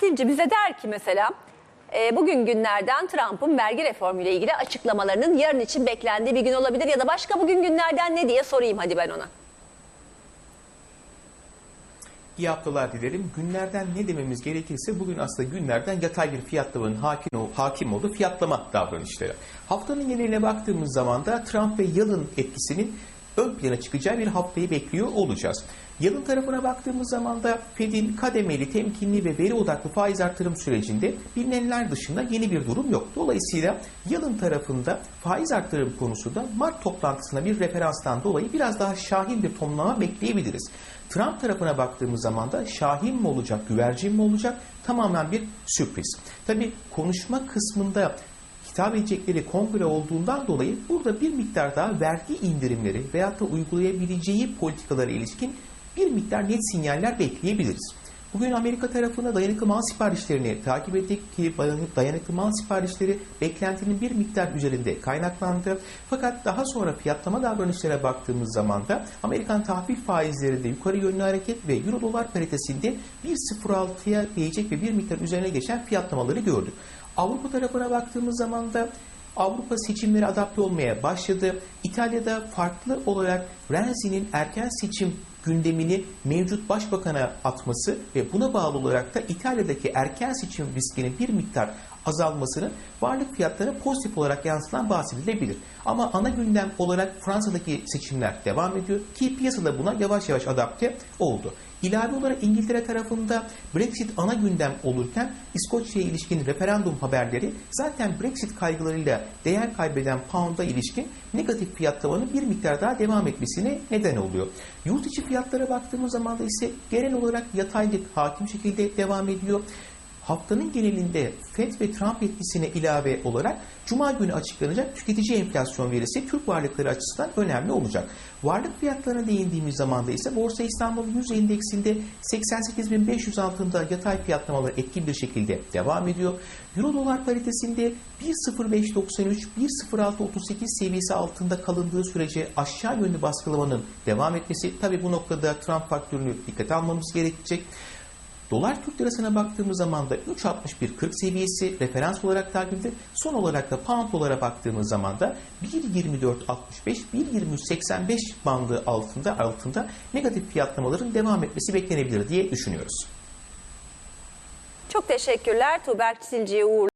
Çisilci bize der ki mesela e, bugün günlerden Trump'ın vergi reformuyla ilgili açıklamalarının yarın için beklendiği bir gün olabilir ya da başka bugün günlerden ne diye sorayım hadi ben ona. İyi haftalar dilerim. Günlerden ne dememiz gerekirse bugün aslında günlerden yatay bir fiyatlamanın hakim, hakim olduğu fiyatlama davranışları. Haftanın geneline baktığımız zaman da Trump ve Yalın etkisinin ön plana çıkacağı bir haftayı bekliyor olacağız. Yalın tarafına baktığımız zaman da Fed'in kademeli, temkinli ve veri odaklı faiz artırım sürecinde bilinenler dışında yeni bir durum yok. Dolayısıyla Yalın tarafında faiz artırım konusunda Mart toplantısına bir referanstan dolayı biraz daha şahin bir tonlama bekleyebiliriz. Trump tarafına baktığımız zaman da şahin mi olacak, güvercin mi olacak tamamen bir sürpriz. Tabi konuşma kısmında hitap edecekleri kongre olduğundan dolayı burada bir miktar daha vergi indirimleri veyahut da uygulayabileceği politikalara ilişkin bir miktar net sinyaller bekleyebiliriz. Bugün Amerika tarafında dayanıklı mal siparişlerini takip ettik ki dayanıklı mal siparişleri beklentinin bir miktar üzerinde kaynaklandı. Fakat daha sonra fiyatlama davranışlara baktığımız zaman da Amerikan tahvil faizlerinde yukarı yönlü hareket ve Euro dolar paritesinde 1.06'ya değecek ve bir miktar üzerine geçen fiyatlamaları gördük. Avrupa tarafına baktığımız zaman da Avrupa seçimlere adapte olmaya başladı. İtalya'da farklı olarak Renzi'nin erken seçim gündemini mevcut başbakana atması ve buna bağlı olarak da İtalya'daki erken seçim riskinin bir miktar azalmasının varlık fiyatlarına pozitif olarak yansıtan bahsedilebilir. Ama ana gündem olarak Fransa'daki seçimler devam ediyor ki piyasada buna yavaş yavaş adapte oldu. İlave olarak İngiltere tarafında Brexit ana gündem olurken İskoçya'ya ilişkin referandum haberleri zaten Brexit kaygılarıyla değer kaybeden pound'a ilişkin negatif fiyatlamanın bir miktar daha devam etmesine neden oluyor. Yurt içi fiyatlara baktığımız zaman da ise genel olarak yataylık hakim şekilde devam ediyor. Haftanın genelinde FED ve Trump etkisine ilave olarak Cuma günü açıklanacak tüketici enflasyon verisi Türk varlıkları açısından önemli olacak. Varlık fiyatlarına değindiğimiz zaman da ise Borsa İstanbul 100 endeksinde 88.500 altında yatay fiyatlamalar etkin bir şekilde devam ediyor. Euro dolar paritesinde 1.0593, 1.0638 seviyesi altında kalındığı sürece aşağı yönlü baskılamanın devam etmesi tabi bu noktada Trump faktörünü dikkate almamız gerekecek. Dolar Türk lirasına baktığımız zaman da 3.61.40 seviyesi referans olarak takipte. Son olarak da pound dolara baktığımız zaman da 1.24.65 1.23.85 bandı altında altında negatif fiyatlamaların devam etmesi beklenebilir diye düşünüyoruz. Çok teşekkürler Tuğberk Çisilci'ye uğur.